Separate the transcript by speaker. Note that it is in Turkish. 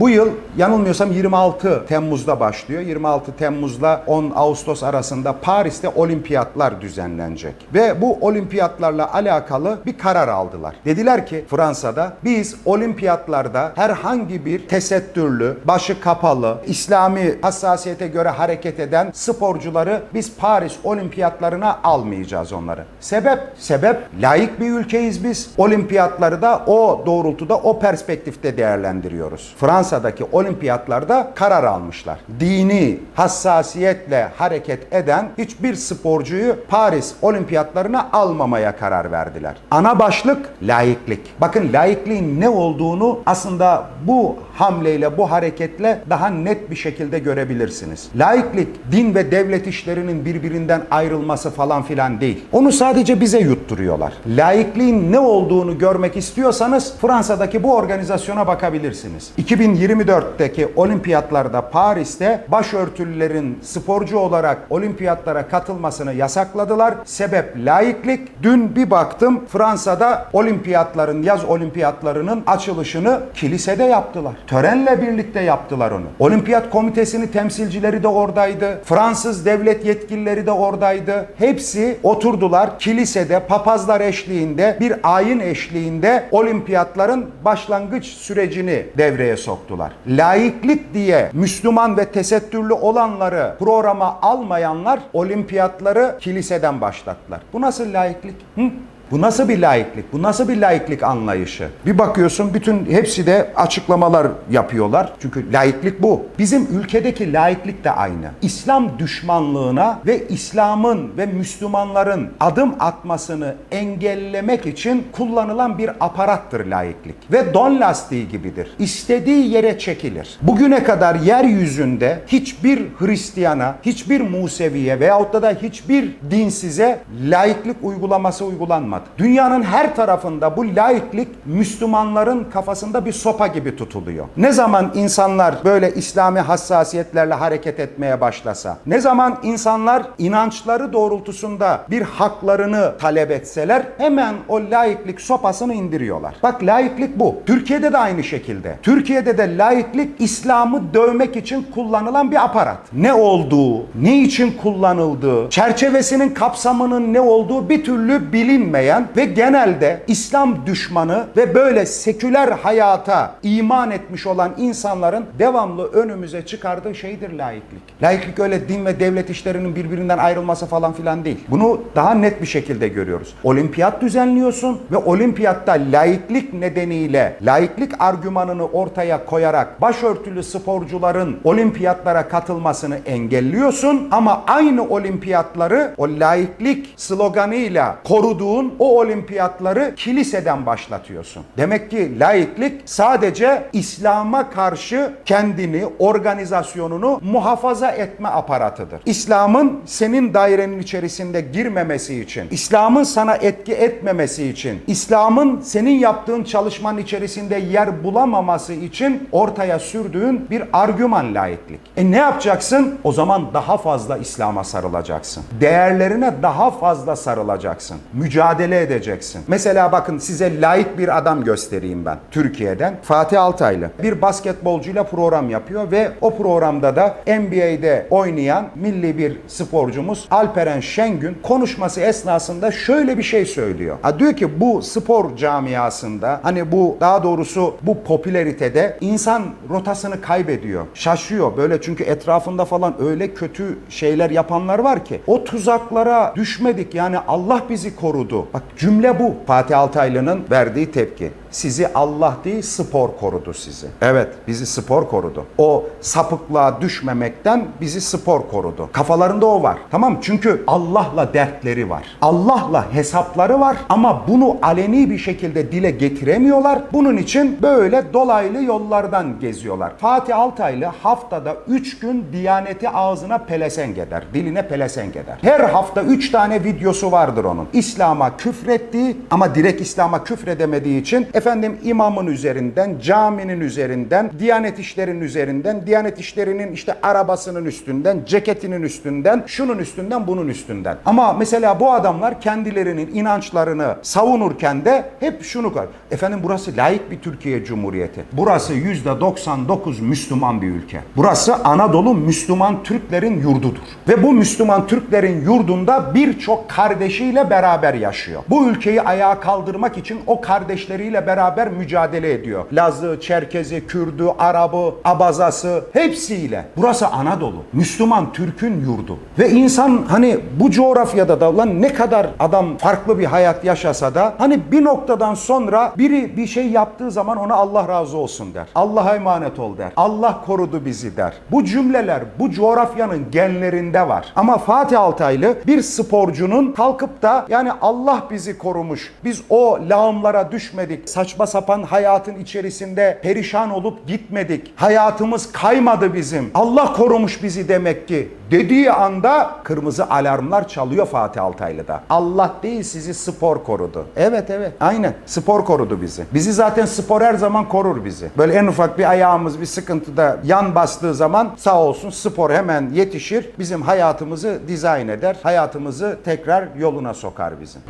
Speaker 1: Bu yıl yanılmıyorsam 26 Temmuz'da başlıyor. 26 Temmuz'la 10 Ağustos arasında Paris'te olimpiyatlar düzenlenecek. Ve bu olimpiyatlarla alakalı bir karar aldılar. Dediler ki Fransa'da biz olimpiyatlarda herhangi bir tesettürlü, başı kapalı, İslami hassasiyete göre hareket eden sporcuları biz Paris olimpiyatlarına almayacağız onları. Sebep? Sebep layık bir ülkeyiz biz. Olimpiyatları da o doğrultuda, o perspektifte değerlendiriyoruz. Fransa'daki olimpiyatlarda karar almışlar. Dini hassasiyetle hareket eden hiçbir sporcuyu Paris olimpiyatlarına almamaya karar verdiler. Ana başlık laiklik. Bakın laikliğin ne olduğunu aslında bu hamleyle, bu hareketle daha net bir şekilde görebilirsiniz. Laiklik, din ve devlet işlerinin birbirinden ayrılması falan filan değil. Onu sadece bize yutturuyorlar. Laikliğin ne olduğunu görmek istiyorsanız Fransa'daki bu organizasyona bakabilirsiniz. 2024'teki olimpiyatlarda Paris'te başörtülülerin sporcu olarak olimpiyatlara katılmasını yasakladılar. Sebep laiklik. Dün bir baktım Fransa'da olimpiyatların, yaz olimpiyatlarının açılışını kilisede yaptılar. Törenle birlikte yaptılar onu. Olimpiyat komitesinin temsilcileri de oradaydı. Fransız devlet yetkilileri de oradaydı. Hepsi oturdular kilisede papazlar eşliğinde bir ayin eşliğinde olimpiyatların başlangıç sürecini devreye soktular. Laiklik diye Müslüman ve tesettürlü olanları programa almayanlar olimpiyatları kiliseden başlattılar. Bu nasıl laiklik? Hı? Bu nasıl bir laiklik? Bu nasıl bir laiklik anlayışı? Bir bakıyorsun bütün hepsi de açıklamalar yapıyorlar. Çünkü laiklik bu. Bizim ülkedeki laiklik de aynı. İslam düşmanlığına ve İslam'ın ve Müslümanların adım atmasını engellemek için kullanılan bir aparattır laiklik. Ve don lastiği gibidir. İstediği yere çekilir. Bugüne kadar yeryüzünde hiçbir Hristiyana, hiçbir Museviye veyahut da hiçbir dinsize laiklik uygulaması uygulanmadı. Dünyanın her tarafında bu laiklik Müslümanların kafasında bir sopa gibi tutuluyor. Ne zaman insanlar böyle İslami hassasiyetlerle hareket etmeye başlasa, ne zaman insanlar inançları doğrultusunda bir haklarını talep etseler hemen o laiklik sopasını indiriyorlar. Bak laiklik bu. Türkiye'de de aynı şekilde. Türkiye'de de laiklik İslam'ı dövmek için kullanılan bir aparat. Ne olduğu, ne için kullanıldığı, çerçevesinin kapsamının ne olduğu bir türlü bilinmeyen ve genelde İslam düşmanı ve böyle seküler hayata iman etmiş olan insanların devamlı önümüze çıkardığı şeydir laiklik. Laiklik öyle din ve devlet işlerinin birbirinden ayrılması falan filan değil. Bunu daha net bir şekilde görüyoruz. Olimpiyat düzenliyorsun ve olimpiyatta laiklik nedeniyle laiklik argümanını ortaya koyarak başörtülü sporcuların olimpiyatlara katılmasını engelliyorsun ama aynı olimpiyatları o laiklik sloganıyla koruduğun o olimpiyatları kiliseden başlatıyorsun. Demek ki laiklik sadece İslam'a karşı kendini, organizasyonunu muhafaza etme aparatıdır. İslam'ın senin dairenin içerisinde girmemesi için, İslam'ın sana etki etmemesi için, İslam'ın senin yaptığın çalışmanın içerisinde yer bulamaması için ortaya sürdüğün bir argüman laiklik. E ne yapacaksın? O zaman daha fazla İslam'a sarılacaksın. Değerlerine daha fazla sarılacaksın. Mücadele edeceksin. Mesela bakın size layık bir adam göstereyim ben Türkiye'den. Fatih Altaylı bir basketbolcuyla program yapıyor ve o programda da NBA'de oynayan milli bir sporcumuz Alperen Şengün konuşması esnasında şöyle bir şey söylüyor. Ha diyor ki bu spor camiasında hani bu daha doğrusu bu popülaritede insan rotasını kaybediyor. Şaşıyor böyle çünkü etrafında falan öyle kötü şeyler yapanlar var ki o tuzaklara düşmedik yani Allah bizi korudu. Bak cümle bu. Fatih Altaylı'nın verdiği tepki. Sizi Allah değil spor korudu sizi. Evet bizi spor korudu. O sapıklığa düşmemekten bizi spor korudu. Kafalarında o var. Tamam çünkü Allah'la dertleri var. Allah'la hesapları var ama bunu aleni bir şekilde dile getiremiyorlar. Bunun için böyle dolaylı yollardan geziyorlar. Fatih Altaylı haftada 3 gün Diyaneti ağzına pelesenk eder. Diline pelesenk eder. Her hafta 3 tane videosu vardır onun. İslam'a küfrettiği ama direkt İslam'a küfredemediği için efendim imamın üzerinden, caminin üzerinden, Diyanet İşleri'nin üzerinden, Diyanet İşleri'nin işte arabasının üstünden, ceketinin üstünden, şunun üstünden, bunun üstünden. Ama mesela bu adamlar kendilerinin inançlarını savunurken de hep şunu koyar. Efendim burası layık bir Türkiye Cumhuriyeti. Burası %99 Müslüman bir ülke. Burası Anadolu Müslüman Türklerin yurdudur. Ve bu Müslüman Türklerin yurdunda birçok kardeşiyle beraber yaşıyor. Bu ülkeyi ayağa kaldırmak için o kardeşleriyle beraber mücadele ediyor. Lazı, Çerkezi, Kürdü, Arabı, Abazası hepsiyle. Burası Anadolu. Müslüman Türk'ün yurdu. Ve insan hani bu coğrafyada da lan ne kadar adam farklı bir hayat yaşasa da hani bir noktadan sonra biri bir şey yaptığı zaman ona Allah razı olsun der. Allah'a emanet ol der. Allah korudu bizi der. Bu cümleler bu coğrafyanın genlerinde var. Ama Fatih Altaylı bir sporcunun kalkıp da yani Allah bizi korumuş. Biz o lağımlara düşmedik. Saçma sapan hayatın içerisinde perişan olup gitmedik. Hayatımız kaymadı bizim. Allah korumuş bizi demek ki dediği anda kırmızı alarmlar çalıyor Fatih Altaylı'da. Allah değil sizi spor korudu. Evet evet aynen spor korudu bizi. Bizi zaten spor her zaman korur bizi. Böyle en ufak bir ayağımız bir sıkıntıda yan bastığı zaman sağ olsun spor hemen yetişir. Bizim hayatımızı dizayn eder. Hayatımızı tekrar yoluna sokar bizim.